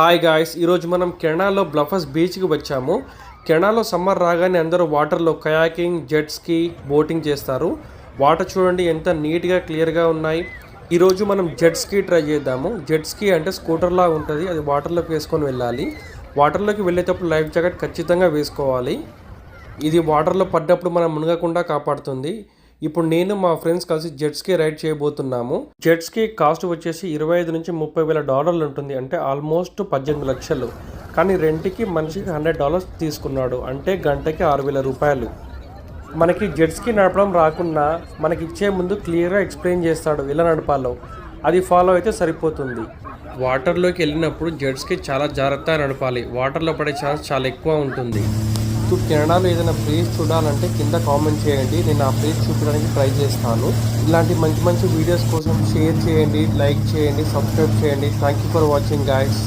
Hi guys ఈరోజు మనం కెనడాలో బ్లఫస్ బీచ్కి వచ్చాము. కెనడాలో సమ్మర్ రాగానే అందరూ వాటర్లో కయాకింగ్ జెట్స్కి బోటింగ్ చేస్తారు. వాటర్ చూడండి ఎంత నీట్గా క్లియర్గా ఉన్నాయి. ఈరోజు మనం జెట్స్కి ట్రై చేద్దాము. జెట్స్కి అంటే స్కూటర్లా ఉంటుంది అది వాటర్లోకి వేసుకొని వెళ్ళాలి. వాటర్లోకి వెళ్ళేటప్పుడు లైఫ్ జాకెట్ ఖచ్చితంగా వేసుకోవాలి. ఇది వాటర్లో పడ్డప్పుడు మనం మునగకుండా కాపాడుతుంది. ఇప్పుడు నేను మా ఫ్రెండ్స్ కలిసి జెట్స్కి రైడ్ చేయబోతున్నాము. జెట్స్కి కాస్ట్ వచ్చేసి ఇరవై ఐదు నుంచి ముప్పై వేల డాలర్లు ఉంటుంది. అంటే ఆల్మోస్ట్ పద్దెనిమిది లక్షలు. కానీ రెంట్కి మనిషికి హండ్రెడ్ డాలర్స్ తీసుకున్నాడు. అంటే గంటకి ఆరు వేల రూపాయలు. మనకి జెట్స్కి నడపడం రాకున్నా మనకి ఇచ్చే ముందు క్లియర్గా ఎక్స్ప్లెయిన్ చేస్తాడు ఎలా నడపాలో. అది ఫాలో అయితే సరిపోతుంది. వాటర్లోకి వెళ్ళినప్పుడు జెట్స్కి చాలా జాగ్రత్తగా నడపాలి. వాటర్లో పడే ఛాన్స్ చాలా ఎక్కువ ఉంటుంది. మీకు కెనడాలో ఏదైనా ప్లేస్ చూడాలంటే కింద కామెంట్ చేయండి. నేను ఆ ప్లేస్ చూపించడానికి ట్రై చేస్తాను. ఇలాంటి మంచి మంచి వీడియోస్ కోసం షేర్ చేయండి లైక్ చేయండి సబ్స్క్రైబ్ చేయండి. Thank you for watching guys